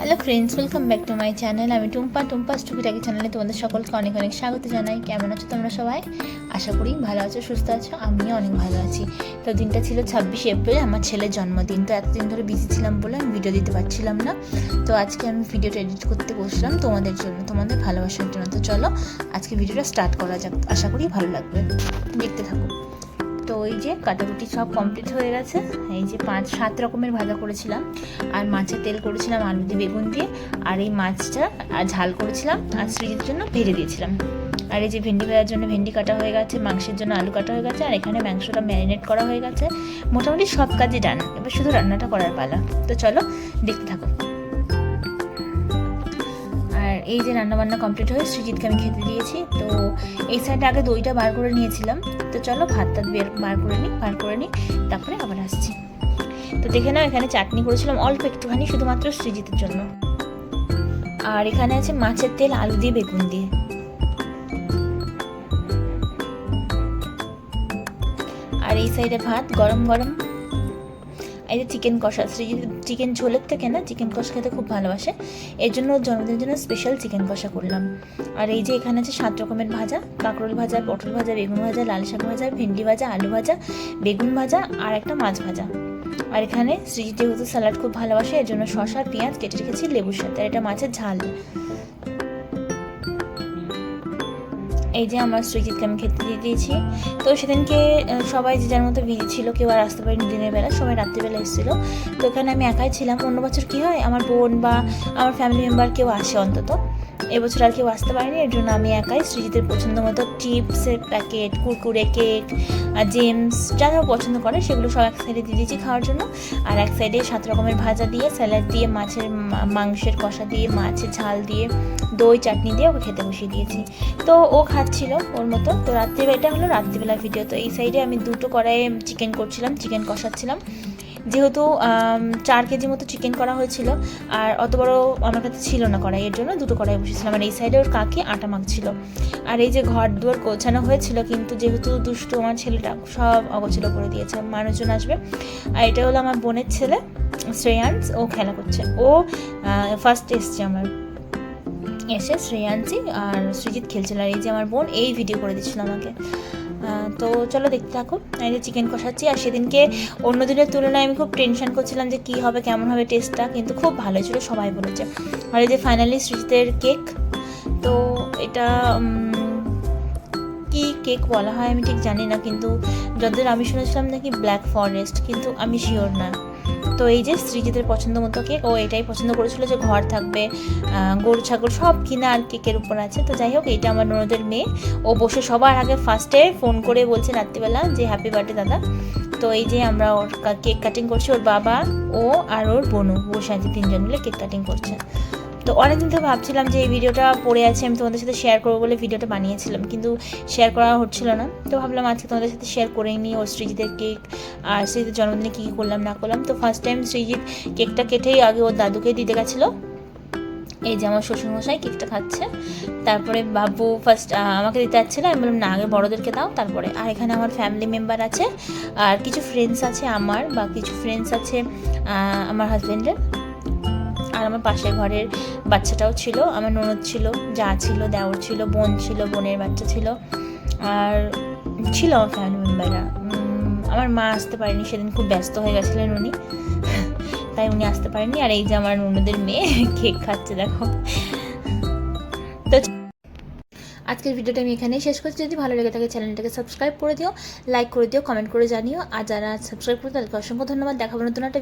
Hello friends welcome back to my channel আমি টুম্পা টুম্পা টুকিটাকি চ্যানেলে তোমাদের সকলকে অনেক অনেক স্বাগত জানাই। কেমন আছো তোমরা সবাই? আশা করি ভালো আছো, সুস্থ আছো, আমিও অনেক ভালো আছি। তো দিনটা ছিল ছাব্বিশে এপ্রিল, আমার ছেলের জন্মদিন। তো এতদিন ধরে বিজি ছিলাম বলে আমি ভিডিও দিতে পারছিলাম না। তো আজকে আমি ভিডিওটা এডিট করতে বসলাম তোমাদের জন্য, তোমাদের ভালোবাসার জন্য। তো চলো আজকে ভিডিওটা স্টার্ট করা যাক। আশা করি ভালো লাগবে। দেখতে থাকো। তো ওই যে কাটাকুটি সব কমপ্লিট হয়ে গেছে। এই যে পাঁচ, সাত রকমের ভাজা করেছিলাম। আর মাছের তেল করেছিলাম আলু দিয়ে বেগুন দিয়ে। আর এই মাছটা আর ঝাল করেছিলাম। আর সৃজির জন্য ভেজে দিয়েছিলাম। আর এই যে ভেন্ডি ভাজার জন্য ভেন্ডি কাটা হয়ে গেছে, মাংসের জন্য আলু কাটা হয়ে গেছে, আর এখানে মাংসটা ম্যারিনেট করা হয়ে গেছে। মোটামুটি সব কাজই ডান এবার শুধু রান্নাটা করার পালা। তো চলো দেখতে থাকো। এই যে রান্নাবান্না কমপ্লিট হয়ে সৃজিতকে আমি খেতে দিয়েছি, তো এই সাইডে আগে দইটা বার করে নিয়েছিলাম। তো চলো ভাত টাত বের, বার করে নিই, বার করে নিই, তারপরে আবার আসছি। তো দেখে নাও, এখানে চাটনি করেছিলাম অল্প একটুখানি, শুধুমাত্র সৃজিতের জন্য। আর এখানে আছে মাছের তেল, আলু দিয়ে বেগুন দিয়ে। আর এই সাইডে ভাত, গরম গরম এই যে চিকেন কষা সৃজিত চিকেন ঝোলের থেকে না, চিকেন কষা খেতে খুব ভালোবাসে, এর জন্য জন্মদিনের জন্য স্পেশাল চিকেন কষা করলাম। আর এই যে এখানে আছে সাত রকমের ভাজা, কাঁকরোল ভাজা, পটল ভাজা, বেগুন ভাজা, লাল শাক ভাজা, ভেন্ডি ভাজা, আলু ভাজা, বেগুন ভাজা আর একটা মাছ ভাজা। আর এখানে সৃজিত যেহেতু স্যালাড খুব ভালোবাসে, এর জন্য আর পেঁয়াজ কেটে রেখেছি লেবুর সাথে, আর এটা মাছের ঝাল। এই যে আমার সৃজিতকে আমি খেতে দিয়ে দিয়েছি। তো সেদিনকে সবাই যে যার মতো বিজি ছিল, কেউ আর আসতে পারেনি দিনের বেলা, সবাই রাত্রিবেলা এসেছিল। তো এখানে আমি একাই ছিলাম। অন্য বছর কী হয়, আমার বোন বা আমার ফ্যামিলি মেম্বার কেউ আসে অন্তত। এবছর আর কেউ আসতে পারেনি, এর জন্য আমি একাই সৃজিতের পছন্দ মতো চিপসের প্যাকেট কুরকুরে কেক জেমস যা যা পছন্দ করে সেগুলো সব এক সাইডে দিয়ে দিয়েছি খাওয়ার জন্য। আর এক সাইডে সাত রকমের ভাজা দিয়ে স্যালাড দিয়ে, মাছের মাংসের কষা দিয়ে, মাছের ঝাল দিয়ে, দই, চাটনি দিয়ে ওকে খেতে বসিয়ে দিয়েছি। তো ও খাচ্ছিল ওর মতো। তো রাত্রিবেলা, এটা হলো রাত্রিবেলা ভিডিও তো এই সাইডে আমি দুটো কড়াইয়ে চিকেন করছিলাম চিকেন কষাচ্ছিলাম। যেহেতু চার কেজি মতো চিকেন করা হয়েছিল, আর অত বড় আমার কাছে ছিল না কড়াই এর জন্য, দুটো কড়াই বসেছিলাম। আর এই সাইডে ওর কাকে আটা মাখছিল। আর এই যে ঘর দুয়ার গোছানো হয়েছিল, কিন্তু যেহেতু দুষ্টু আমার ছেলেটা, সব অগোছালো করে দিয়েছে, মানুষজন আসবে। আর এটা হলো আমার বোনের ছেলে শ্রেয়াংস ও খেলা করছে। ও ফার্স্ট এসছে আমার। এসে শ্রেয়াংসি আর সৃজিৎ খেলছিল। আর এই যে আমার বোন, এই ভিডিও করে দিচ্ছিল আমাকে। তো চলো দেখতে থাকো। আমি যে চিকেন কষাচ্ছি, আর সেদিনকে অন্য দিনের তুলনায় আমি খুব টেনশন করছিলাম যে কী হবে, কেমন হবে টেস্টটা কিন্তু খুব ভালো ছিল, সবাই বলেছে। আর এই যে ফাইনালি সৃজিতের কেক তো এটা কি কেক বলা হয় আমি ঠিক জানি না, কিন্তু যতদূর আমি শুনেছিলাম নাকি ব্ল্যাক ফরেস্ট কিন্তু আমি শিওর না। তো এই যে সৃজিতের পছন্দ মতো কেক, ও এটাই পছন্দ করেছিল যে ঘর থাকবে গরু, ছাগল সব কিনা আর কেকের উপর আছে। তো যাই হোক, এইটা আমার ননদের মেয়ে। ও বসে সবার আগে ফার্স্টে ফোন করে বলছে রাত্রিবেলা যে হ্যাপি বার্থডে দাদা। তো এই যে আমরা ওর কেক কাটিং করছি, ওর বাবা, ও আর ওর বোনু, বসে আছে তিনজন মিলে কেক কাটিং করছে। তো অনেকদিন থেকে ভাবছিলাম যে এই ভিডিওটা পড়ে আছে, আমি তোমাদের সাথে শেয়ার করব বলে ভিডিওটা বানিয়েছিলাম, কিন্তু শেয়ার করা হচ্ছিল না। তো ভাবলাম আজকে তোমাদের সাথে শেয়ার করেই নিই ওর সৃজিতের কেক আর সৃজিতের জন্মদিনে কী কী করলাম, না করলাম। তো ফার্স্ট টাইম সৃজিত কেকটা কেটেই আগে ওর দাদুকে দিতে গেছিল। এই যে আমার শ্বশুরমশাই কেকটা খাচ্ছে। তারপরে বাবু ফার্স্ট আমাকে দিতে যাচ্ছিল আমি বললাম, না, আগে বড়োদেরকে দাও। তারপরে আর এখানে আমার ফ্যামিলি মেম্বার আছে, আর কিছু ফ্রেন্ডস আছে আমার, বা কিছু ফ্রেন্ডস আছে আমার হাজব্যান্ডের আর আমার পাশের ঘরের বাচ্চাটাও ছিল, আমার ননদ ছিল, যা ছিল, দেওর ছিল, বোন ছিল, বোনের বাচ্চা ছিল। আর ছিল আমার ফ্যামিলি মেম্বাররা আমার মা আসতে পারেনি, সেদিন খুব ব্যস্ত হয়ে গেছিলেন উনি। তাই উনি আসতে পারেননি। আর এই যে আমার ননদের মেয়ে, কেক খাচ্ছে, দেখো। তো আজকের ভিডিওটা আমি এখানেই শেষ করছি। যদি ভালো লেগে থাকে, চ্যানেলটাকে সাবস্ক্রাইব করে দিও লাইক করে দিও কমেন্ট করে জানিও। আর যারা সাবস্ক্রাইব করে তাদেরকে অসংখ্য ধন্যবাদ। দেখাবো নতুন একটা